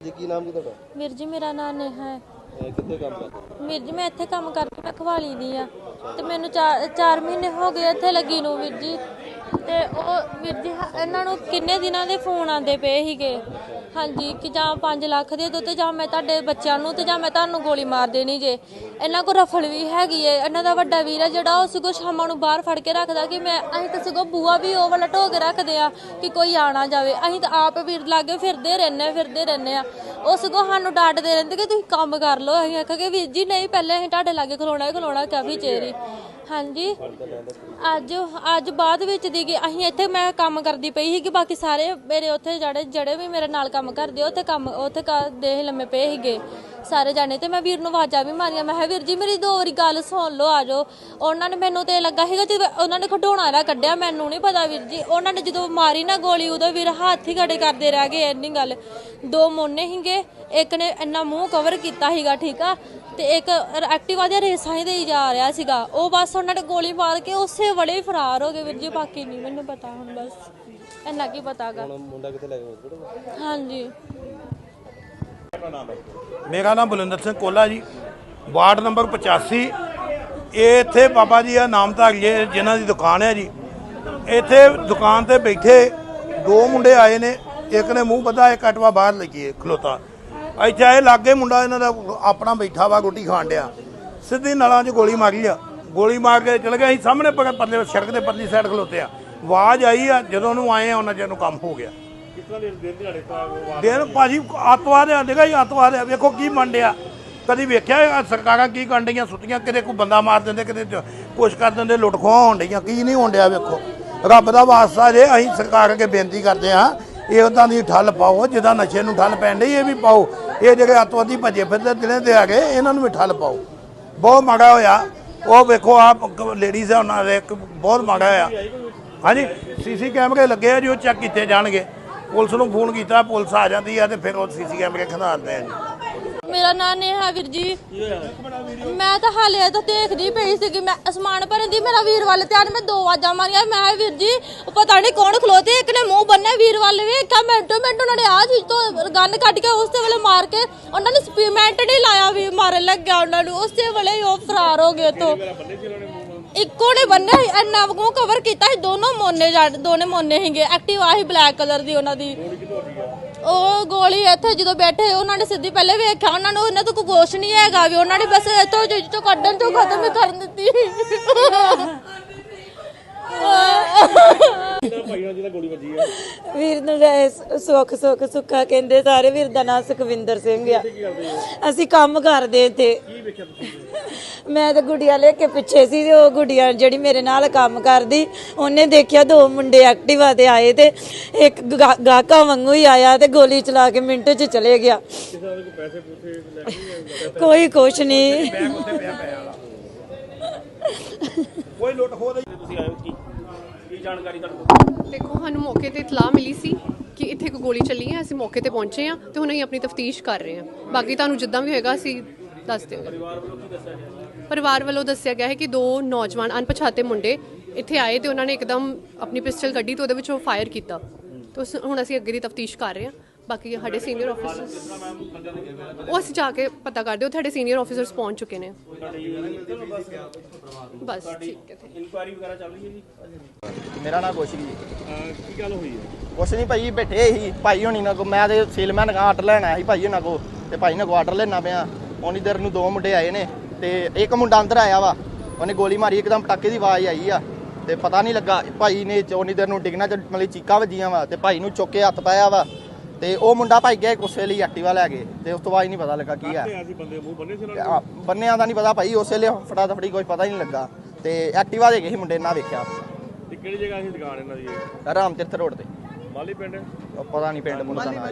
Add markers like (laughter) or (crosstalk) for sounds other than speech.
ਜੀ ਕੀ ਨਾਮ ਕੀ ਤੁਹਾਡਾ? ਵੀਰ ਜੀ ਮੇਰਾ ਨਾਮ ਨੇਹਾ ਹੈ। ਇਹ ਕਿੱਥੇ ਕੰਮ ਕਰਦੇ ਵੀਰ ਜੀ ਮੈਂ ਇੱਥੇ ਕੰਮ ਕਰਕੇ ਮੈਂ ਖਵਾਲੀ ਦੀ ਆ। ਤੇ ਮੈਨੂੰ 4 ਮਹੀਨੇ ਹੋ ਗਏ ਇੱਥੇ ਲੱਗੀ ਨੂੰ ਵੀਰ ਜੀ। ਤੇ ਉਹ ਵੀਰ ਜੀ, ਹ- ਇਹਨਾਂ ਨੂੰ ਕਿੰਨੇ ਦਿਨਾਂ ਦੇ ਫੋਨ ਆਉਂਦੇ ਪਏ ਸੀਗੇ? ਹਾਂਜੀ, ਕਿ ਜਾਂ 5 ਲੱਖ ਦੇ ਦੋ ਤੇ ਜਾਂ ਮੈਂ ਤੁਹਾਡੇ ਬੱਚਿਆਂ ਨੂੰ ਤੇ ਜਾਂ ਮੈਂ ਤੁਹਾਨੂੰ ਗੋਲੀ ਮਾਰ ਦੇਣੀ ਜੇ। ਇਹਨਾਂ ਕੋਲ ਰਫਲ ਵੀ ਹੈਗੀ ਏ। ਇਹਨਾਂ ਦਾ ਵੱਡਾ ਵੀਰ ਹੈ ਜਿਹੜਾ ਉਹ ਸਗੋਂ ਸ਼ਾਮਾਂ ਨੂੰ ਬਾਹਰ ਫੜ ਕੇ ਰੱਖਦਾ ਕਿ ਮੈਂ, ਅਸੀਂ ਤਾਂ ਸਗੋਂ ਬੂਆ ਵੀ ਉਹ ਵਾਲਾ ਢੋ ਕੇ ਰੱਖਦੇ ਆ ਕਿ ਕੋਈ ਆ ਜਾਵੇ। ਅਸੀਂ ਤਾਂ ਆਪ ਵੀਰ ਲਾਗੇ ਫਿਰਦੇ ਰਹਿੰਦੇ ਹਾਂ ਫਿਰਦੇ ਰਹਿੰਦੇ ਆ। ਉਹ ਸਗੋਂ ਸਾਨੂੰ ਡਾਂਟਦੇ ਰਹਿੰਦੇ ਕਿ ਤੁਸੀਂ ਕੰਮ ਕਰ ਲਓ। ਅਸੀਂ ਆਖਾਂਗੇ ਵੀਰ ਜੀ, ਨਹੀਂ, ਪਹਿਲੇ ਅਸੀਂ ਤੁਹਾਡੇ ਲਾਗੇ ਖਲੋਣਾ ਹੀ ਖਲੋਣਾ ਕਾਫੀ ਚਿਰ ਹਾਂਜੀ। ਅੱਜ ਅੱਜ ਬਾਅਦ ਵਿੱਚ ਦੀ ਗਈ ਅਸੀਂ ਇੱਥੇ ਮੈਂ ਕੰਮ ਕਰਦੀ ਪਈ ਸੀਗੀ, ਬਾਕੀ ਸਾਰੇ ਮੇਰੇ ਉੱਥੇ ਜਿਹੜੇ ਜਿਹੜੇ ਵੀ ਮੇਰੇ ਨਾਲ ਕੰਮ ਕਰਦੇ, ਉੱਥੇ ਕੰਮ, ਉੱਥੇ ਕਰਦੇ ਸੀ ਲੰਮੇ ਪਏ ਸੀਗੇ। ਸਾਰੇ ਜਾਣੇ ਤੇ ਮੈਂ ਵੀਰ ਨੂੰ ਆਵਾਜ਼ਾਂ ਵੀ ਮਾਰੀਆਂ, ਮੈਂ ਕਿਹਾ, ਵੀਰ ਜੀ, ਮੇਰੀ ਦੋ ਵਾਰੀ ਗੱਲ ਸੁਣ ਲਓ, ਆ ਜਾਓ। ਉਹਨਾਂ ਨੇ ਮੈਨੂੰ ਤੇ ਲੱਗਾ ਸੀਗਾ ਜਦੋਂ ਉਹਨਾਂ ਨੇ ਖਡੋਣਾ ਇਹਦਾ ਕੱਢਿਆ, ਮੈਨੂੰ ਨਹੀਂ ਪਤਾ ਵੀਰ ਜੀ। ਉਹਨਾਂ ਨੇ ਜਦੋਂ ਮਾਰੀ ਨਾ ਗੋਲੀ, ਉਦੋਂ ਵੀਰ ਹੱਥ ਹੀ ਖੜੇ ਕਰਦੇ ਰਹਿ ਗਏ, ਇੰਨੀ ਗੱਲ। ਦੋ ਮੋਨੇ ਸੀਗੇ, ਇੱਕ ਨੇ ਇੰਨਾ ਮੂੰਹ ਕਵਰ ਕੀਤਾ ਸੀਗਾ, ਠੀਕ ਆ, ਤੇ ਇੱਕ ਐਕਟਿਵਾ ਦੇ ਰੇਸਾਂ ਹੀ ਦੇਈ ਜਾ ਰਿਹਾ ਸੀਗਾ। ਉਹ ਬਸ ਉਹਨਾਂ ਨੇ ਗੋਲੀ ਮਾਰ ਕੇ ਉਸੇ ਵੇਲੇ ਹੀ ਫਰਾਰ ਹੋ ਗਏ ਵੀਰ ਜੀ ਬਾਕੀ ਨਹੀਂ ਮੈਨੂੰ ਪਤਾ ਹੁਣ ਬਸ। ਇੰਨਾ ਕੀ ਪਤਾਗਾ। ਹੁਣ ਮੁੰਡਾ ਕਿੱਥੇ ਲੈ ਹਸਪੀਟਲ ਹਾਂਜੀ। ਮੇਰਾ ਨਾਮ ਬਲਵਿੰਦਰ ਸਿੰਘ ਕੋਲਾ ਜੀ ਵਾਰਡ ਨੰਬਰ 85 ਇਹ ਇੱਥੇ ਬਾਬਾ ਜੀ ਆ ਨਾਮਧਾਰੀ ਜੀ ਜਿਨ੍ਹਾਂ ਦੀ ਦੁਕਾਨ ਹੈ ਜੀ। ਇੱਥੇ ਦੁਕਾਨ ਤੇ ਬੈਠੇ ਦੋ ਮੁੰਡੇ ਆਏ ਨੇ ਇੱਕ ਨੇ ਮੂੰਹ ਬੱਧਾ ਇੱਕ ਅਟਵਾ ਬਾਹਰ ਲੱਗੀਏ ਖਲੋਤਾ। ਇੱਥੇ ਆਏ ਲਾਗੇ ਮੁੰਡਾ ਇਹਨਾਂ ਦਾ ਆਪਣਾ ਬੈਠਾ ਵਾ ਰੋਟੀ ਖਾਣ ਡਿਆ। ਸਿੱਧੀ ਨਲਾਂ 'ਚ ਗੋਲੀ ਮਾਰੀ ਆ। ਗੋਲੀ ਮਾਰ ਕੇ ਚਲ ਗਿਆ ਅਸੀਂ ਸਾਹਮਣੇ ਪਰ ਪਰਲੇ ਸੜਕ ਦੇ ਪਰਲੀ ਸਾਈਡ ਖਲੋਤੇ ਆ। ਆਵਾਜ਼ ਆਈ ਆ ਜਦੋਂ ਉਹਨੂੰ ਆਏ ਆ ਉਹਨਾਂ ਚਿਰ ਨੂੰ ਕੰਮ ਹੋ ਗਿਆ। ਦਿਨ ਭਾਜੀ ਅੱਤਵਾਦ ਆ ਦੇਖਾ ਜੀ ਅੱਤਵਾਦ ਆ। ਵੇਖੋ ਕੀ ਮੰਡਿਆ ਕਦੀ ਵੇਖਿਆ ਇਹ ਸਰਕਾਰਾਂ ਕੀ ਕਰਨ ਡਈਆਂ ਸੁੱਤੀਆਂ? ਕਿਤੇ ਕੋਈ ਬੰਦਾ ਮਾਰ ਦਿੰਦੇ ਕਿਤੇ ਚ- ਕੁਛ ਕਰ ਦਿੰਦੇ ਲੁੱਟ ਖੋਹ ਹੋਣ ਡਈਆਂ। ਕੀ ਨਹੀਂ ਹੋਣ ਡਿਆ ਵੇਖੋ। ਰੱਬ ਦਾ ਵਾਸਤਾ ਜੇ ਅਸੀਂ ਸਰਕਾਰ ਅੱਗੇ ਬੇਨਤੀ ਕਰਦੇ ਹਾਂ ਇਹ ਉਦਾਂ ਦੀ ਠੱਲ ਪਾਓ ਜਿੱਦਾਂ ਨਸ਼ੇ ਨੂੰ ਠੱਲ ਪੈਣ ਡਈ ਇਹ ਵੀ ਪਾਓ। ਇਹ ਜਿਹੜੇ ਅੱਤਵਾਦੀ ਭੱਜੇ ਫਿਰਦੇ ਦਿਨੇ ਤੇ ਆ ਗਏ ਇਹਨਾਂ ਨੂੰ ਵੀ ਠੱਲ ਪਾਓ। ਬਹੁਤ ਮਾੜਾ ਹੋਇਆ। ਉਹ ਵੇਖੋ ਆਪ ਲੇਡੀਜ਼ ਆ, ਉਹਨਾਂ ਦੇ ਇੱਕ ਬਹੁਤ ਮਾੜਾ ਆ। ਹਾਂਜੀ ਸੀਸੀ ਕੈਮਰੇ ਲੱਗੇ ਆ ਜੀ, ਉਹ ਚੈੱਕ ਕੀਤੇ ਜਾਣਗੇ। ਪੁਲਿਸ ਨੂੰ ਫੋਨ ਕੀਤਾ, ਪੁਲਿਸ ਆ ਜਾਂਦੀ ਆ ਤੇ ਫਿਰ ਉਹ ਸੀਸੀ ਕੈਮਰੇ ਖੰਗਾਲਦੇ ਆ ਜੀ। ਮੇਰਾ ਨਾਂ ਨੇਹਾ ਵੀਰ ਜੀ। ਮੈਂ ਤਾਂ ਹਾਲੇ ਤਾਂ ਦੇਖਦੀ ਪਈ ਸੀਗੀ। ਮੈਂ ਅਸਮਾਨ ਭਰਨ ਦੀ ਮੇਰਾ ਵੀਰ ਵੱਲ ਧਿਆਨ ਮੈਂ ਦੋ ਆਵਾਜ਼ਾਂ ਮਾਰੀਆਂ। ਮੈਂ ਕਿਹਾ, ਵੀਰ ਜੀ ਪਤਾ ਨਹੀਂ ਕੌਣ ਖਲੋਤੇ ਇੱਕ ਨੇ ਮੂੰਹ ਬੰਨਿਆ ਵੀਰ ਵੱਲ ਵੇਖਿਆ ਮਿੰਟੋ ਮਿੰਟ ਉਹਨਾਂ ਨੇ ਆ ਚੀਜ਼ ਤੋਂ ਗਨ ਕੱਢ ਕੇ ਉਸੇ ਵੇਲੇ ਮਾਰ ਕੇ ਉਹਨਾਂ ਨੇ ਸਪੀਮੈਂਟ ਨਹੀਂ ਲਾਇਆ ਵੀ ਮਾਰਨ ਲੱਗਿਆ ਉਹਨਾਂ ਨੂੰ। ਉਸੇ ਵੇਲੇ ਉਹ ਫਰਾਰ ਹੋ ਗਏ ਤੋਂ ਇੱਕੋ ਨੇ ਬੰਨਿਆ ਸੀ, ਇੰਨਾ ਮੂੰਹ ਕਵਰ ਕੀਤਾ ਸੀ। ਦੋਨੋਂ ਮੋਨੇ ਜਾ- ਦੋਨੇ ਮੋਨੇ ਸੀਗੇ। ਐਕਟਿਵਾ ਸੀ ਬਲੈਕ ਕਲਰ ਦੀ ਉਹਨਾਂ ਦੀ। ਉਹ ਗੋਲੀ ਇੱਥੇ ਜਦੋਂ ਬੈਠੇ ਉਹਨਾਂ ਨੇ ਸਿੱਧੀ ਪਹਿਲੇ ਵੇਖਿਆ ਉਹਨਾਂ ਨੂੰ ਇਹਨਾਂ ਤੋਂ ਕੋਈ ਕੁਛ ਨਹੀਂ ਹੈਗਾ ਵੀ ਉਹਨਾਂ ਨੇ ਬਸ ਇੱਥੋਂ ਜਿ ਤੋਂ ਕੱਢਣ ਤੋਂ ਖਤਮ ਹੀ ਕਰ ਦਿੱਤੀ। (laughs) (laughs) (laughs) ਵੀਰ ਨੂੰ ਲੈ ਸ- ਸੁੱਖ ਸੁੱਖ ਸੁੱਖਾ ਕਹਿੰਦੇ ਸਾਰੇ ਵੀਰ ਦਾ ਨਾਂ ਸੁਖਵਿੰਦਰ ਸਿੰਘ ਆ। ਅਸੀਂ ਕੰਮ ਕਰਦੇ ਤੇ। ਮੈਂ ਤਾਂ ਗੁੜੀਆ ਲੈ ਕੇ ਪਿੱਛੇ ਸੀ ਤੇ ਉਹ ਗੁੜੀਆ ਜਿਹੜੀ ਮੇਰੇ ਨਾਲ ਕੰਮ ਕਰਦੀ ਉਹਨੇ ਦੇਖਿਆ ਦੋ ਮੁੰਡੇ ਐਕਟਿਵਾ ਤੇ ਆਏ ਤੇ ਇੱਕ ਗਾ- ਗਾਹਕਾਂ ਵਾਂਗੂ ਹੀ ਆਇਆ ਤੇ ਗੋਲੀ ਚਲਾ ਕੇ ਮਿੰਟ 'ਚ ਚਲੇ ਗਿਆ। ਕੋਈ ਕੁਛ ਨਹੀਂ। ਕੋਈ ਲੁੱਟ ਖੋਹ ਦਾ ਦੇਖੋ ਸਾਨੂੰ ਮੌਕੇ ਤੇ ਇਤਲਾਹ ਮਿਲੀ ਸੀ ਕਿ ਇੱਥੇ ਇੱਕ ਗੋਲੀ ਚੱਲੀ ਹੈ ਅਸੀਂ ਮੌਕੇ ਤੇ ਪਹੁੰਚੇ ਹਾਂ ਤੇ ਹੁਣ ਅਸੀਂ ਆਪਣੀ ਤਫਤੀਸ਼ ਕਰ ਰਹੇ ਹਾਂ ਬਾਕੀ ਤੁਹਾਨੂੰ ਜਿੱਦਾਂ ਵੀ ਹੋਏਗਾ ਅਸੀਂ ਦੱਸ ਦਿਆਂਗੇ। ਪਰਿਵਾਰ ਵੱਲੋਂ ਦੱਸਿਆ ਗਿਆ ਹੈ ਕਿ ਦੋ ਨੌਜਵਾਨ ਅਣਪਛਾਤੇ ਮੁੰਡੇ ਇੱਥੇ ਆਏ ਤੇ ਉਹਨਾਂ ਨੇ ਇੱਕਦਮ ਆਪਣੀ ਪਿਸਟਲ ਕੱਢੀ ਤੇ ਉਹਦੇ ਵਿੱਚੋਂ ਫਾਇਰ ਕੀਤਾ। ਤੇ ਉਸ- ਹੁਣ ਅਸੀਂ ਅੱਗੇ ਦੀ ਤਫਤੀਸ਼ ਕਰ ਰਹੇ ਹਾਂ ਬਾਕੀ ਸਾਡੇ ਸੀਨੀਅਰ ਆਫੀਸਰਸ ਉਹ ਅਸੀਂ ਜਾ ਕੇ ਪਤਾ ਕਰਦੇ ਹਾਂ ਸਾਡੇ ਸੀਨੀਅਰ ਆਫੀਸਰਸ ਪਹੁੰਚ ਚੁੱਕੇ ਨੇ। ਬਸ ਠੀਕ ਹੈ ਮੇਰਾ ਨਾਮ ਕੁਛ ਨਹੀਂ ਕੀ ਗੱਲ ਹੋਈ ਹੈ? ਕੁਛ ਨਹੀਂ ਭਾਈ ਬੈਠੇ ਸੀ। ਭਾਈ ਹੋਣੀ ਨਾ ਕੋ ਮੈਂ ਤੇ ਸੇਲਮੈਨ ਕਾ ਆਰਡਰ ਲੈਣ ਆਇਆ ਸੀ ਭਾਈ ਉਹਨਾਂ ਕੋ ਤੇ ਭਾਈ ਨਾਲ ਕੋ ਆਰਡਰ ਲੈਣਾ ਪਿਆ। ਉਨੀ ਦੇਰ ਨੂੰ ਦੋ ਮੁੰਡੇ ਆਏ ਨੇ। ਤੇ ਇੱਕ ਮੁੰਡਾ ਅੰਦਰ ਆਇਆ ਵਾ। ਉਹਨੇ ਗੋਲੀ ਮਾਰੀ ਇੱਕਦਮ ਪਟਾਕੇ ਦੀ ਆਵਾਜ਼ ਆਈ ਆ। ਤੇ ਪਤਾ ਨਹੀਂ ਲੱਗਾ ਭਾਈ ਨੇ ਉਨੀ ਦੇਰ ਨੂੰ ਡਿੱਗਣਾ ਚ ਮਤਲਬ ਚੀਕਾਂ ਵੱਜੀਆਂ ਵਾ। ਤੇ ਭਾਈ ਨੂੰ ਚੁੱਕ ਕੇ ਹੱਥ ਪਾਇਆ ਵਾ। ਤੇ ਉਹ ਮੁੰਡਾ ਭਾਈ ਗਿਆ ਗੁੱਸੇ ਲਈ ਐਕਟਿਵਾ ਲੈ ਕੇ ਤੇ ਉਸ ਤੋਂ ਬਾਅਦ ਹੀ ਨਹੀਂ ਪਤਾ ਲੱਗਾ ਕੀ ਆ ਆ, ਬੰਨਿਆਂ ਦਾ ਨਹੀਂ ਪਤਾ ਭਾਈ ਉਸੇ ਲਈ ਫੜਾ ਦਫੜੀ ਕੋਈ ਪਤਾ ਹੀ ਨਹੀਂ ਲੱਗਾ। ਤੇ ਐਕਟਿਵਾ ਦੇ ਗਏ ਸੀ ਮੁੰਡੇ ਨਾਲ ਵੇਖਿਆ। ਤੇ ਕਿਹੜੀ ਜਗ੍ਹਾ ਸੀ ਦੁਕਾਨ ਇਹਨਾਂ ਦੀ ਇਹ? ਰਾਮ ਤੀਰਥ ਰੋਡ ਤੇ। ਮਾਲੀ ਪਿੰਡ? ਉਹ ਪਤਾ ਨਹੀਂ ਪਿੰਡ ਮੁੰਡਾ ਦਾ ਨਾਮ